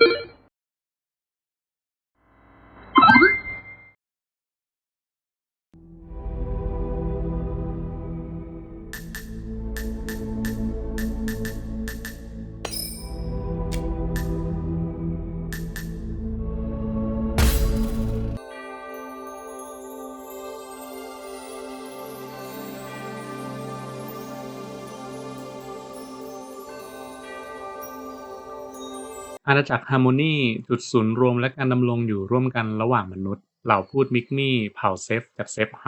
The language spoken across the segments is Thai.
you อาณาจักรฮาร์โมนีจุดศูนย์รวมและการดำรงอยู่ร่วมกันระหว่างมนุษย์ เหล่าพูดมิกมี่ เผ่าเซฟจากเซฟไฮ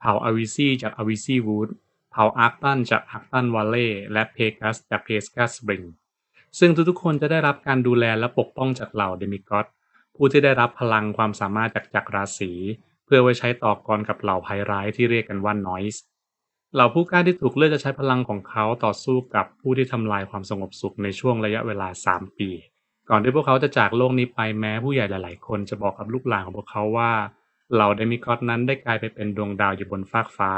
เผ่าอาวิซีจากอาวิซีวูด เผ่าอาร์ตันจากอาร์ตันวาลเล่ และเพกัสจากเพสกัสสปริง ซึ่งทุกๆคนจะได้รับการดูแลและปกป้องจากเหล่าเดมิกอสผู้ที่ได้รับพลังความสามารถจากจักรราศีเพื่อไว้ใช้ต่อกรกับเหล่าภัยร้ายที่เรียกกันว่านอยส์เหล่าผู้กล้าที่ถูกเลือกจะใช้พลังของเขาต่อสู้กับผู้ที่ทำลายความสงบสุขในช่วงระยะเวลา 3 ปี ก่อนที่พวกเขาจะจากโลกนี้ไปแม้ผู้ใหญ่หลาย ๆ คนจะบอกกับลูกหลานของพวกเขาว่าเหล่าเดมิกอสนั้นได้กลายไปเป็นดวงดาวอยู่บนฟากฟ้า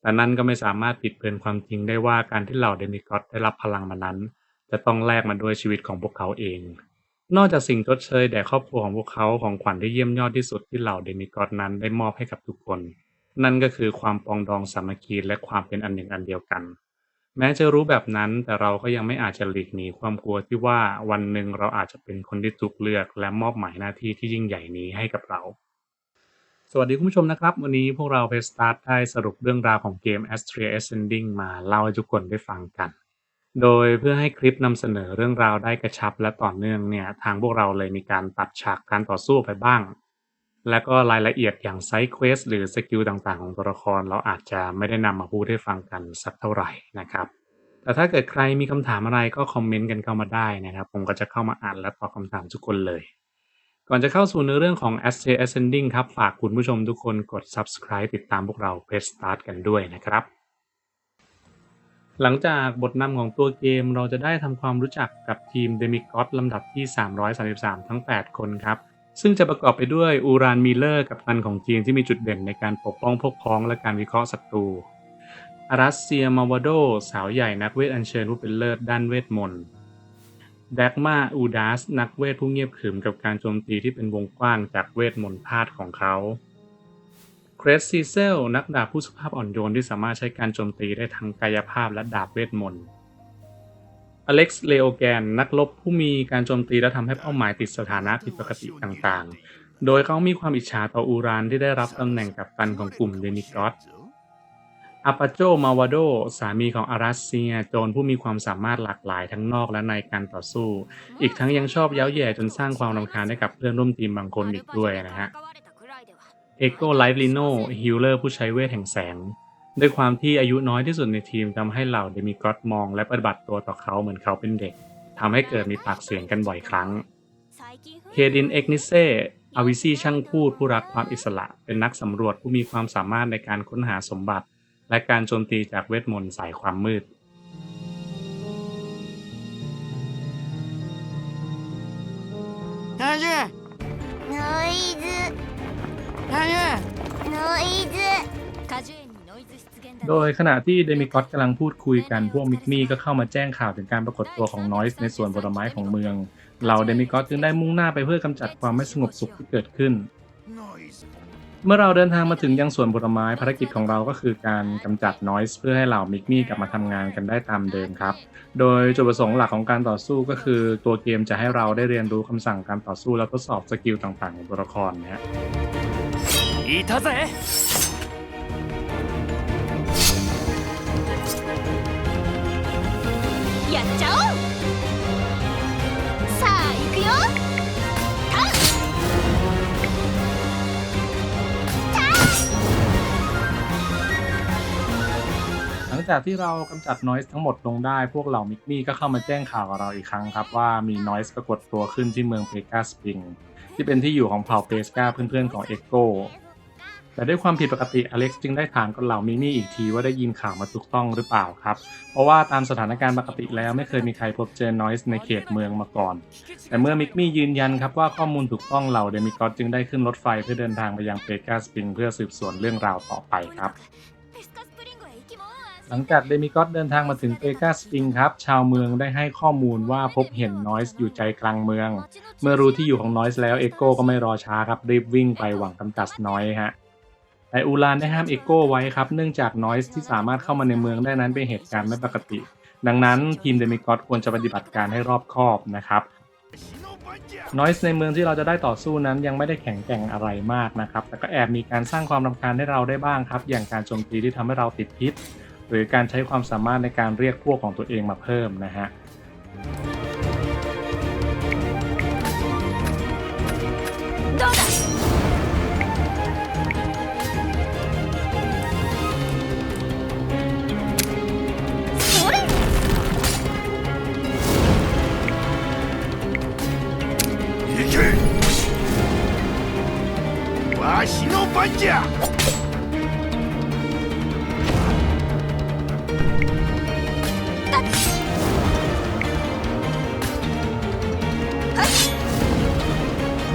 แต่นั่นก็ไม่สามารถปิดเบือนความจริงได้ว่าการที่เหล่าเดมิกอสได้รับพลังมานั้น จะต้องแลกมาด้วยชีวิตของพวกเขาเอง นอกจากสิ่งชดเชยแด่ครอบครัวของพวกเขาของขวัญที่เยี่ยมยอดที่สุดที่เหล่าเดมิกอสนั้นได้มอบให้กับทุกคน นั่นก็คือความปองดองสามัคคีและความเป็นอันหนึ่งอันเดียวกัน แม้จะรู้แบบนั้น แต่เราก็ยังไม่อาจจะหลีกหนีความกลัวที่ว่าวันหนึ่งเราอาจจะเป็นคนที่ถูกเลือก และมอบหมายหน้าที่ที่ยิ่งใหญ่นี้ให้กับเรา สวัสดีคุณผู้ชมนะครับ วันนี้พวกเราเพสตาร์ทได้สรุปเรื่องราวของเกม Astria Ascending มาเล่าให้ทุกคนได้ฟังกัน โดยเพื่อให้คลิปนำเสนอเรื่องราวได้กระชับและต่อเนื่องเนี่ยทางพวกเราเลยมีการตัดฉากการต่อสู้ไปบ้าง และก็รายละเอียดอย่างไซด์เควสหรือสกิลต่างๆ ของตัวละคร เราอาจจะไม่ได้นำมาพูดให้ฟังกันสักเท่าไหร่นะครับ แต่ถ้าเกิดใครมีคำถามอะไรก็คอมเมนต์กันเข้ามาได้นะครับ ผมก็จะเข้ามาอ่านและตอบคำถามทุกคนเลย ก่อนจะเข้าสู่เนื้อเรื่องของ a s t a Ascending ครับ ฝากคุณผู้ชมทุกคนกด subscribe ติดตามพวกเรา Press Start กันด้วยนะครับ หลังจากบทนำของตัวเกมเราจะได้ทำความรู้จักกับทีม Demigod ลำดับที่ 333 ทั้ง 8 คนครับ ซึ่งจะประกอบไปด้วยอูรานมิเลอร์กับตันของจีนที่มีจุดเด่นในการปกป้องพวกพ้องและการวิเคราะห์ศัตรูอารัสเซียมาวาโด สาวใหญ่นักเวทอัญเชิญผู้เป็นเลิศด้านเวทมนต์แดกมาอูดาสนักเวทผู้เงียบขรึมกับการโจมตีที่เป็นวงกว้างจากเวทมนต์พาดของเขาเครสซีเซลนักดาบผู้สุภาพอ่อนโยนที่สามารถใช้การโจมตีได้ทั้งกายภาพและดาบเวทมนต์ อเล็กซ์เลโอแกนนักรบผู้มีการโจมตีและทำให้เป้าหมายติดสถานะผิดปกติต่างๆ โดยเขามีความอิจฉาต่ออูรานที่ได้รับตำแหน่งกัปตันของกลุ่มเดนิกอสอาปาโจมาวาโด สามีของอารัสเซีย โจรผู้มีความสามารถหลากหลายทั้งนอกและในการต่อสู้ อีกทั้งยังชอบเย้าแย่จนสร้างความรำคาญให้กับเพื่อนร่วมทีมบางคนอีกด้วยนะฮะ เอโกไลฟ์ลิโนฮิลเลอร์ผู้ใช้เวทแห่งแสง ด้วยความที่อายุน้อยที่สุดในทีมทำให้เหล่าเดมิกอสมองและปฏิบัติตัวต่อเขาเหมือนเขาเป็นเด็กทำให้เกิดมีปากเสียงกันบ่อยครั้ง เคดินเอกนิเซอาวิซีช่างพูดผู้รักความอิสระ เป็นนักสำรวจผู้มีความสามารถในการค้นหาสมบัติ และการโจมตีจากเวทมนต์สายความมืด 大丈ノイズ大丈ノイズ果樹園にノイズ出現だ โดยขณะที่เดมิกอสกำลังพูดคุยกัน พวกมิกมี่ก็เข้ามาแจ้งข่าวถึงการปรากฏตัวของนอยส์ในสวนผลไม้ของเมืองเหล่าเดมิกอสจึงได้มุ่งหน้าไปเพื่อกำจัดความไม่สงบสุขที่เกิดขึ้น เมื่อเราเดินทางมาถึงยังสวนผลไม้ภารกิจของเราก็คือการกำจัดนอยส์เพื่อให้เหล่ามิกมี่กลับมาทำงานกันได้ตามเดิมครับ โดยจุดประสงค์หลักของการต่อสู้ก็คือ ตัวเกมจะให้เราได้เรียนรู้คำสั่งการต่อสู้และทดสอบสกิลต่างๆของตัวละครนะฮะ やっちゃおうさあ行くよหลังจากที่เรากำจัดนอยส์ทั้งหมดลงได้ พวกเหล่ามิกมี่ก็เข้ามาแจ้งข่าวกับเราอีกครั้งครับ ว่ามีนอยส์ปรากฏตัวขึ้นที่เมืองเพกาสปริงที่เป็นที่อยู่ของเผ่าเปสกาเพื่อนๆของเอ็กโก แต่ด้วยความผิดปกติอเล็กซ์จึงได้ถามกับเหล่ามิมี่อีกทีว่าได้ยินข่าวมาถูกต้องหรือเปล่าครับ เพราะว่าตามสถานการณ์ปกติแล้วไม่เคยมีใครพบเจอนอยส์ในเขตเมืองมาก่อน แต่เมื่อมิกมี่ยืนยันครับว่าข้อมูลถูกต้องเหล่าเดมิกอสจึงได้ขึ้นรถไฟเพื่อเดินทางไปยังเปกาสปริงเพื่อสืบสวนเรื่องราวต่อไปครับหลังจากเดมิกอสเดินทางมาถึงเปกาสปริงครับ ชาวเมืองได้ให้ข้อมูลว่าพบเห็นนอยส์อยู่ใจกลางเมือง เมื่อรู้ที่อยู่ของนอยส์แล้วเอโก้ก็ไม่รอช้าครับรีบวิ่งไปหวังกำจัดนอยฮะ แต่อูรานได้ห้ามเอโก้ไว้ครับ เนื่องจากนอยส์ที่สามารถเข้ามาในเมืองได้นั้นเป็นเหตุการณ์ไม่ปกติ ดังนั้นทีมเดมิกอสควรจะปฏิบัติการให้รอบคอบนะครับ นอยส์ในเมืองที่เราจะได้ต่อสู้นั้นยังไม่ได้แข็งแกร่งอะไรมากนะครับ แต่ก็แอบมีการสร้างความรำคาญให้เราได้บ้างครับ อย่างการโจมตีที่ทำให้เราติดพิษ หรือการใช้ความสามารถในการเรียกพวกของตัวเองมาเพิ่มนะฮะ どうだ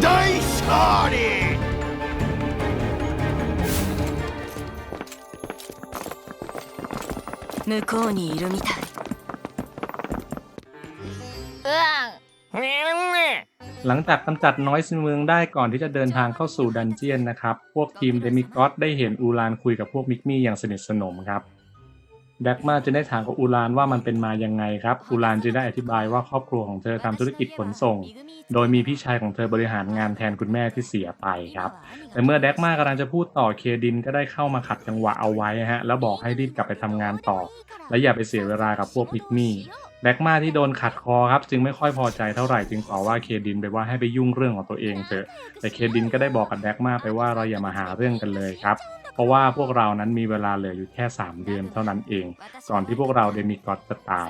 大勝利向こうにいるみたいうわん หลังจากกำจัดนอยส์ในเมืองได้ก่อนที่จะเดินทางเข้าสู่ดันเจียนนะครับ พวกทีมเดมิกอสได้เห็นอูรานคุยกับพวกมิกมี่อย่างสนิทสนมครับ แดกมาจึงได้ถามกับอูรานว่ามันเป็นมายังไงครับ อูรานจึงได้อธิบายว่าครอบครัวของเธอทำธุรกิจขนส่ง โดยมีพี่ชายของเธอบริหารงานแทนคุณแม่ที่เสียไปครับ แต่เมื่อแดกมากำลังจะพูดต่อเคดินก็ได้เข้ามาขัดจังหวะเอาไว้ฮะ แล้วบอกให้รีบกลับไปทำงานต่อ และอย่าไปเสียเวลากับพวกมิกมี่แบ็กมาที่โดนขัดคอครับ จึงไม่ค่อยพอใจเท่าไหร่จึงต่อว่าเคดินไปว่าให้ไปยุ่งเรื่องของตัวเองเถอะ แต่เคดินก็ได้บอกกับแบ็กมาไปว่าเราอย่ามาหาเรื่องกันเลยครับ เพราะว่าพวกเรานั้นมีเวลาเหลืออยู่แค่ 3 เดือนเท่านั้นเอง ก่อนที่พวกเราเดมิกอสจะตาย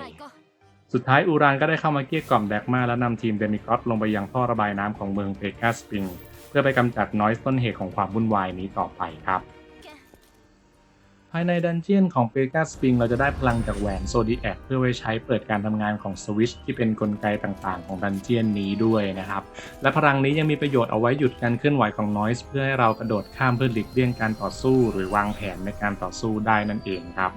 สุดท้ายอูรานก็ได้เข้ามาเกลี้ยกล่อมแดกมาและนำทีมเดมิกอสลงไปยังท่อระบายน้ำของเมืองเปกาสปริง เพื่อไปกำจัดนอยส์ต้นเหตุของความวุ่นวายนี้ต่อไปครับ ภายในดันเจียนของเปกาสปริงเราจะได้พลังจากแหวนโซดีแอคเพื่อไว้ใช้เปิดการทำงานของสวิชที่เป็นนกลไกต่างๆ ของดันเจียนนี้ด้วยนะครับ และพลังนี้ยังมีประโยชน์เอาไว้หยุดการเคลื่อนไหวของนอยส์เพื่อให้เรากระโดดข้ามเพื่อหลีกเลี่ยงการต่อสู้ หรือวางแผนในการต่อสู้ได้นั่นเองครับ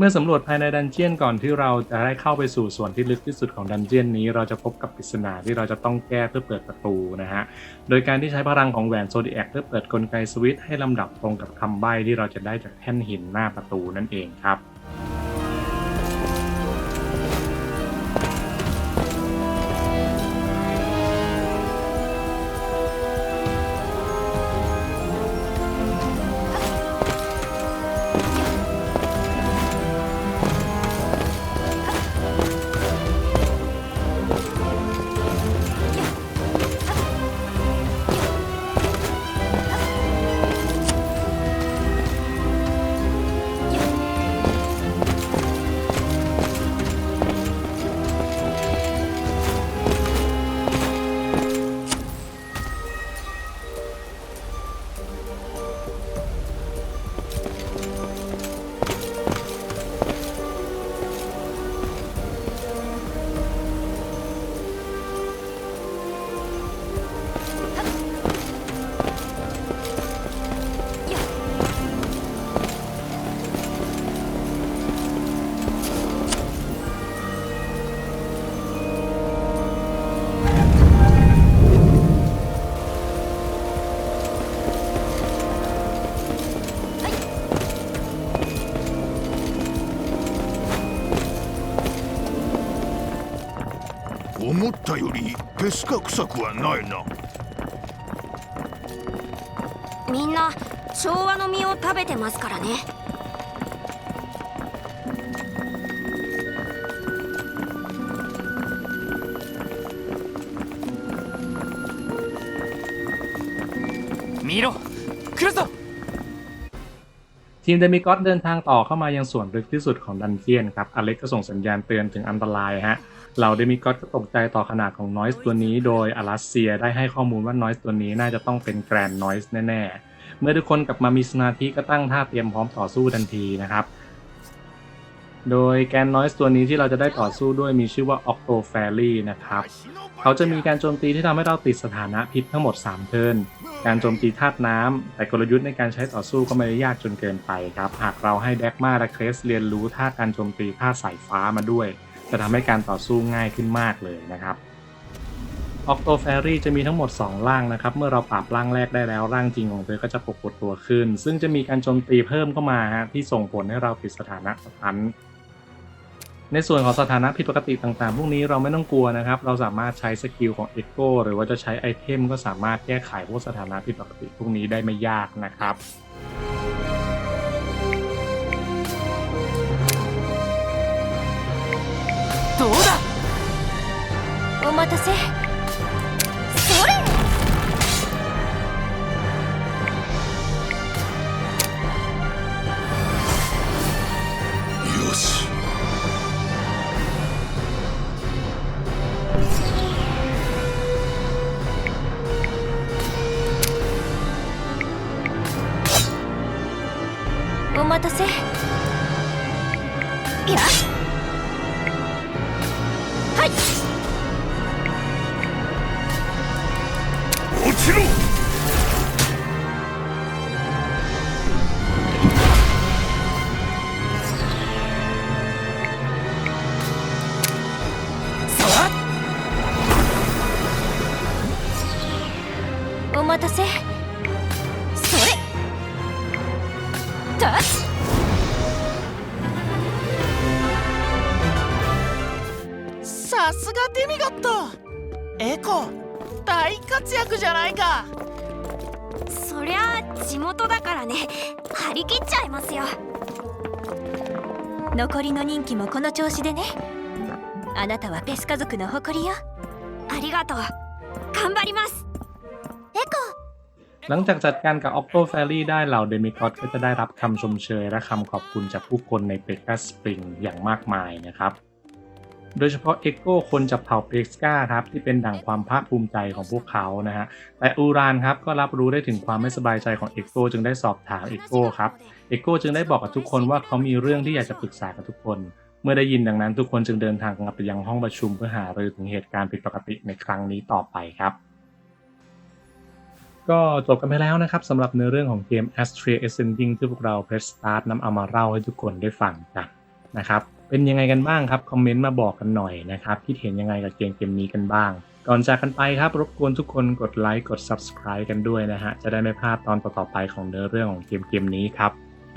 เมื่อสำรวจภายในดันเจียนก่อนที่เราจะได้เข้าไปสู่ส่วนที่ลึกที่สุดของดันเจียนนี้ เราจะพบกับปริศนาที่เราจะต้องแก้เพื่อเปิดประตูนะฮะ โดยการที่ใช้พลังของแหวนโซดิแอคเพื่อเปิดกลไกสวิตช์ให้ลำดับตรงกับคำใบ้ที่เราจะได้จากแท่นหินหน้าประตูนั่นเองครับ 思ったよりペスカ臭くはないな。みんな昭和の実を食べてますからね。見ろ。来るぞ ทีมเดมิกอสเดินทางต่อเข้ามายังส่วนลึกที่สุดของดันเจียนครับ อเล็กก็ส่งสัญญาณเตือนถึงอันตรายฮะเหล่าเดมิกอสก็ตกใจต่อขนาดของนอยส์ตัวนี้ โดยอลาสเซียได้ให้ข้อมูลว่านอยส์ตัวนี้น่าจะต้องเป็นแกรนนอยส์แน่ๆ เมื่อทุกคนกลับมามีสมาธิก็ตั้งท่าเตรียมพร้อมต่อสู้ทันทีนะครับ โดยแกนนอยส์ตัวนี้ที่เราจะได้ต่อสู้ด้วยมีชื่อว่า Octo Fairy นะครับ เขาจะมีการโจมตีที่ทำให้เราติดสถานะพิษทั้งหมด 3 เทิร์น การโจมตีธาตุน้ำแต่กลยุทธ์ในการใช้ต่อสู้ก็ไม่ได้ยากจนเกินไปครับ หากเราให้แดกมาและเครสเรียนรู้ท่าการโจมตีท่าสายฟ้ามาด้วย จะทำให้การต่อสู้ง่ายขึ้นมากเลยนะครับ Octo Fairy จะมีทั้งหมด 2 ร่างนะครับ เมื่อเราปรับร่างแรกได้แล้ว ร่างจริงของเธอก็จะปรากฏตัวขึ้น ซึ่งจะมีการโจมตีเพิ่มเข้ามาฮะที่ส่งผลให้เราติดสถานะสตัน ในส่วนของสถานะผิดปกติต่างๆ พวกนี้เราไม่ต้องกลัวนะครับ เราสามารถใช้สกิลของ Echo หรือว่าจะใช้ไอเทมก็สามารถแก้ไขพวกสถานะผิดปกติพวกนี้ได้ไม่ยากนะครับ どうだお待たせ 落ちろさすがデミゴット。エコ大活躍じゃないかそりゃあ地元だからね張り切っちゃいますよ残りの任期もこの調子でねあなたはペス家族の誇りよありがとう頑張りますエ หลังจากจัดการกับ Octo Fairy ได้เหล่าเดมิกอ d ก็จะได้รับคำชมเชยและคำขอบคุณจากผู้คนในเปก a สปริงอย่างมากมายนะครับ โดยเฉพาะ Echo คนจากเผ่าเปกสกาครับที่เป็นดั่งความภาคภูมิใจของพวกเขานะฮะแต่อูรานครับก็รับรู้ได้ถึงความไม่สบายใจของ Echo จึงได้สอบถาม Echo ครับ Echo จึงได้บอกกับทุกคนว่าเขามีเรื่องที่อยากจะปรึกษากับทุกคน เมื่อได้ยินดังนั้นทุกคนจึงเดินทางกลับไปยังห้องประชุมเพื่อหารือถึงเหตุการณ์ผิดปกติในครั้งนี้ต่อไปครับก็จบกันไปแล้วนะครับสำหรับเนื้อเรื่องของเกม Astria Ascending ที่พวกเรา Press Start นำเอามาเล่าให้ทุกคนได้ฟังกันนะครับ เป็นยังไงกันบ้างครับ คอมเมนต์มาบอกกันหน่อยนะครับคิดเห็นยังไงกับเกมเกมนี้กันบ้าง ก่อนจากกันไปครับ รบกวนทุกคนกดไลค์กด Subscribe กันด้วยนะฮะ จะได้ไม่พลาดตอนต่อๆไปของเนื้อเรื่องของเกมเกมนี้ครับ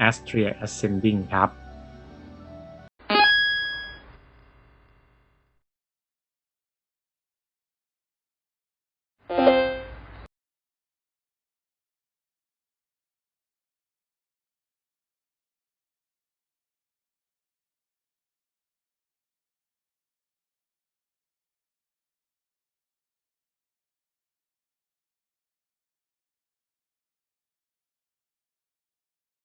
Astria Ascending ครับ